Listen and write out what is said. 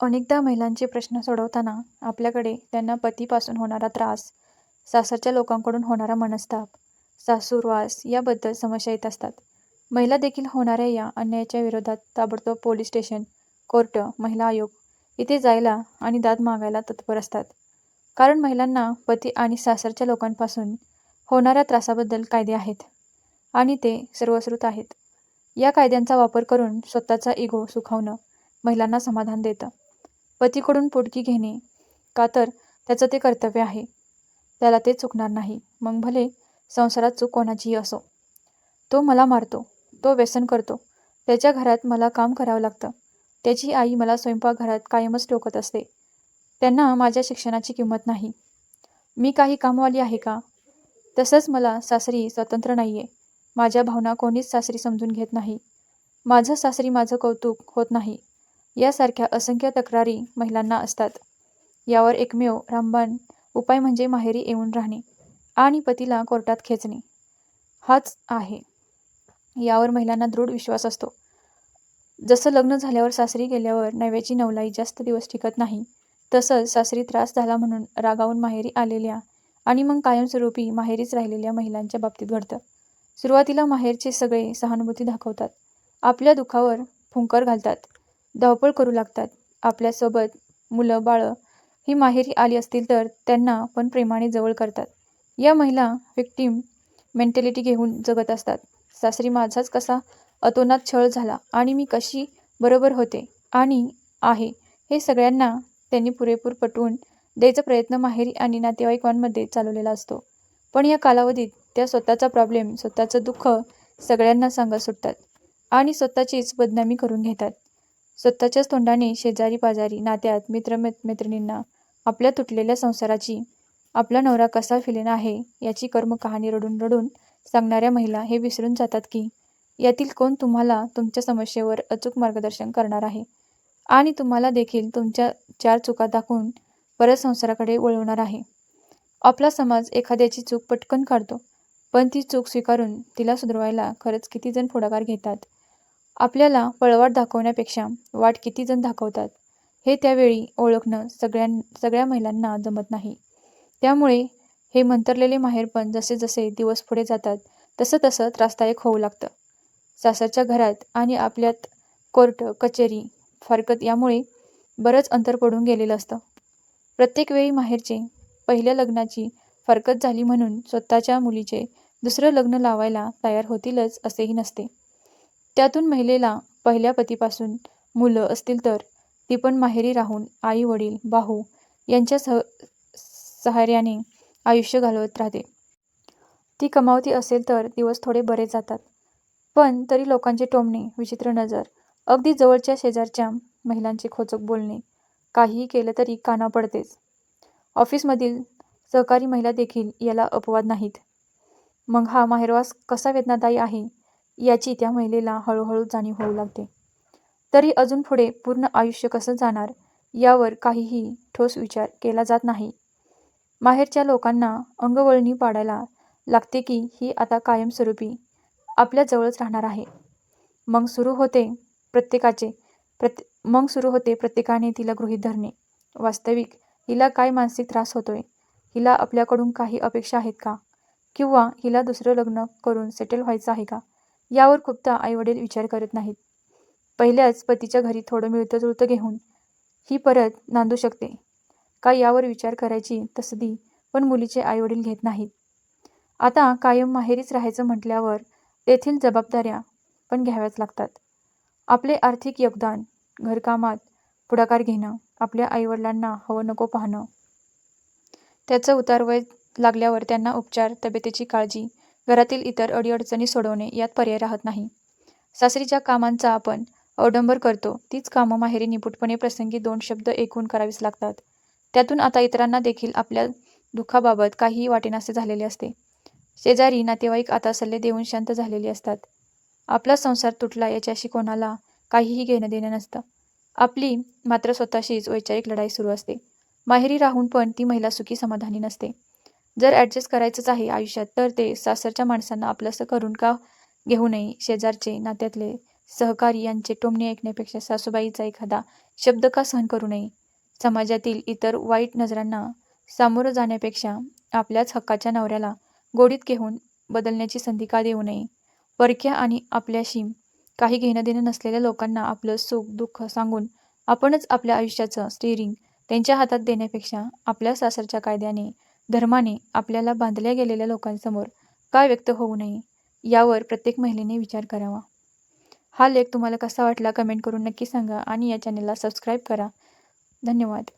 अनेकदा महिलांचे प्रश्न सोडवताना आपल्याकडे त्यांना पतीपासून होणारा त्रास, सासरच्या लोकांकडून होणारा मनस्ताप, सासूरवास याबद्दल समस्या येत असतात. महिला देखील होणाऱ्या या अन्यायाच्या विरोधात ताबडतोब पोलीस स्टेशन, कोर्ट, महिला आयोग इथे जायला आणि दाद मागायला तत्पर असतात. कारण महिलांना पती आणि सासरच्या लोकांपासून होणाऱ्या त्रासाबद्दल कायदे आहेत आणि ते सर्वश्रुत आहेत. या कायद्यांचा वापर करून स्वतःचा इगो सुखावणं महिलांना समाधान देतं. पतीकडून पोटगी घेणे का तर त्याचं ते कर्तव्य आहे. त्याला ते चुकणार नाही. मग भले संसारात चूक कोणाचीही असो. तो मला मारतो, तो व्यसन करतो, त्याच्या घरात मला काम करावं लागतं, त्याची आई मला स्वयंपाकघरात कायमच टोकत असते, त्यांना माझ्या शिक्षणाची किंमत नाही. मी काही कामवाली आहे का? तसंच मला सासरी स्वतंत्र नाही आहे माझ्या भावना कोणीच सासरी समजून घेत नाही. माझं सासरी माझं कौतुक होत नाही यासारख्या असंख्य तक्रारी महिलांना असतात. यावर एकमेव रामबाण उपाय म्हणजे माहेरी येऊन राहणे आणि पतीला कोर्टात खेचणे हाच आहे. यावर महिलांना दृढ विश्वास असतो. जसं लग्न झाल्यावर सासरी गेल्यावर नव्याची नवलाई जास्त दिवस टिकत नाही, तसंच सासरी त्रास झाला म्हणून रागावून माहेरी आलेल्या आणि मग कायमस्वरूपी माहेरीच राहिलेल्या महिलांच्या बाबतीत घडतं. सुरुवातीला माहेरचे सगळे सहानुभूती दाखवतात, आपल्या दुःखावर फुंकर घालतात, धावपळ करू लागतात. आपल्यासोबत मुलं बाळं ही माहेरी आली असतील तर त्यांना पण प्रेमाने जवळ करतात. या महिला विक्टीम मेंटॅलिटी घेऊन जगत असतात. सासरी माझाच कसा अतोनात छळ झाला आणि मी कशी बरोबर होते आणि आहे हे सगळ्यांना त्यांनी पुरेपूर पटवून द्यायचा प्रयत्न माहेरी आणि नातेवाईकांमध्ये चालवलेला असतो. पण या कालावधीत त्या स्वतःचा प्रॉब्लेम, स्वतःचं दुःख सगळ्यांना सांगत सुटतात आणि स्वतःचीच बदनामी करून घेतात. स्वतःच्याच तोंडाने शेजारी पाजारी, नात्यात, मित्र मैत्रिणींना आपल्या तुटलेल्या संसाराची, आपला नवरा कसा फिलेना आहे याची कर्मकहाणी रडून रडून सांगणाऱ्या महिला हे विसरून जातात की यातील कोण तुम्हाला तुमच्या समस्येवर अचूक मार्गदर्शन करणार आहे आणि तुम्हाला देखील तुमच्या चार चुका दाखवून परत संसाराकडे वळवणार आहे. आपला समाज एखाद्याची चूक पटकन काढतो, पण ती चूक स्वीकारून तिला सुधरवायला खरंच किती जण पुढाकार घेतात? आपल्याला पळवाट दाखवण्यापेक्षा वाट किती जण दाखवतात हे त्यावेळी ओळखणं सगळ्यां सगळ्या महिलांना जमत नाही. त्यामुळे हे मंतरलेले माहेरपण जसे जसे दिवस पुढे जातात तसं तसं त्रासदायक होऊ लागतं. सासरच्या घरात आणि आपल्यात कोर्ट कचेरी फारकत यामुळे बरंच अंतर पडून गेलेलं असतं. प्रत्येक वेळी माहेरचे पहिल्या लग्नाची फारकत झाली म्हणून स्वतःच्या मुलीचे दुसरं लग्न लावायला तयार होतीलच असेही नसते. त्यातून महिलेला पहिल्या पतीपासून मुलं असतील तर ती पण माहेरी राहून आई वडील भाऊ यांच्या सह सहाऱ्याने आयुष्य घालवत राहते. ती कमावती असेल तर दिवस थोडे बरे जातात. पण तरी लोकांचे टोमणे, विचित्र नजर, अगदी जवळच्या शेजारच्या महिलांचे खोचक बोलणे काहीही केलं तरी काना पडतेच. ऑफिसमधील सहकारी महिला देखील याला अपवाद नाहीत. मग हा माहेरवास कसा वेदनादायी आहे याची त्या महिलेला हळूहळू जाणीव होऊ लागते. तरी अजून पुढे पूर्ण आयुष्य कसं जाणार यावर काहीही ठोस विचार केला जात नाही. माहेरच्या लोकांना अंगवळणी पाडायला लागते की ही आता कायमस्वरूपी आपल्याजवळच राहणार आहे. मग सुरू होते प्रत्येकाचे मग सुरू होते प्रत्येकाने तिला गृहीत धरणे. वास्तविक हिला काय मानसिक त्रास होतोय? हिला आपल्याकडून काही अपेक्षा आहेत का? किंवा हिला दुसरं लग्न करून सेटल व्हायचं आहे का? यावर खूपदा आईवडील विचार करत नाहीत. पहिल्याच पतीच्या घरी थोडं मिळतं जुळतं घेऊन ही परत नांदू शकते का यावर विचार करायची तसदी पण मुलीचे आईवडील घेत नाहीत. आता कायम माहेरीच राहायचं म्हटल्यावर तेथील जबाबदाऱ्या पण घ्याव्याच लागतात. आपले आर्थिक योगदान, घरकामात पुढाकार घेणं, आपल्या आईवडिलांना हवं नको पाहणं, त्याचं उतारवय लागल्यावर त्यांना उपचार, तब्येतीची काळजी, घरातील इतर अडीअडचणी सोडवणे यात पर्याय राहत नाही. सासरी ज्या कामांचा आपण अवडंबर करतो तीच कामं माहेरी निपुटपणे प्रसंगी दोन शब्द ऐकून करावीच लागतात. त्यातून आता इतरांना देखील आपल्या दुःखाबाबत काहीही वाटेनासे झालेले असते. शेजारी नातेवाईक आता सल्ले देऊन शांत झालेले असतात. आपला संसार तुटला याच्याशी कोणाला काहीही घेणं देणं नसतं. आपली मात्र स्वतःशीच वैचारिक लढाई सुरू असते. माहेरी राहून पण ती महिला सुखी समाधानी नसते. जर ॲडजस्ट करायचंच आहे आयुष्यात तर ते सासरच्या माणसांना आपलंसं करून का घेऊ नये? शेजारचे, नात्यातले सहकारी यांचे टोमणे ऐकण्यापेक्षा सासूबाईचा एखादा शब्द का सहन करू नये समाजातील इतर वाईट नजरांना सामोरं जाण्यापेक्षा आपल्याच हक्काच्या नवऱ्याला गोडीत घेऊन बदलण्याची संधी का देऊ नये परक्या आणि आपल्याशी काही घेणं देणं नसलेल्या लोकांना आपलं सुख दुःख सांगून आपणच आपल्या आयुष्याचं स्टेरिंग त्यांच्या हातात देण्यापेक्षा आपल्या सासरच्या कायद्याने धर्माने आपल्याला बांधल्या गेलेल्या लोकांसमोर काय व्यक्त होऊ नये यावर प्रत्येक महिलेने विचार करावा. हा लेख तुम्हाला कसा वाटला कमेंट करून नक्की सांगा आणि या चॅनलला सबस्क्राईब करा. धन्यवाद.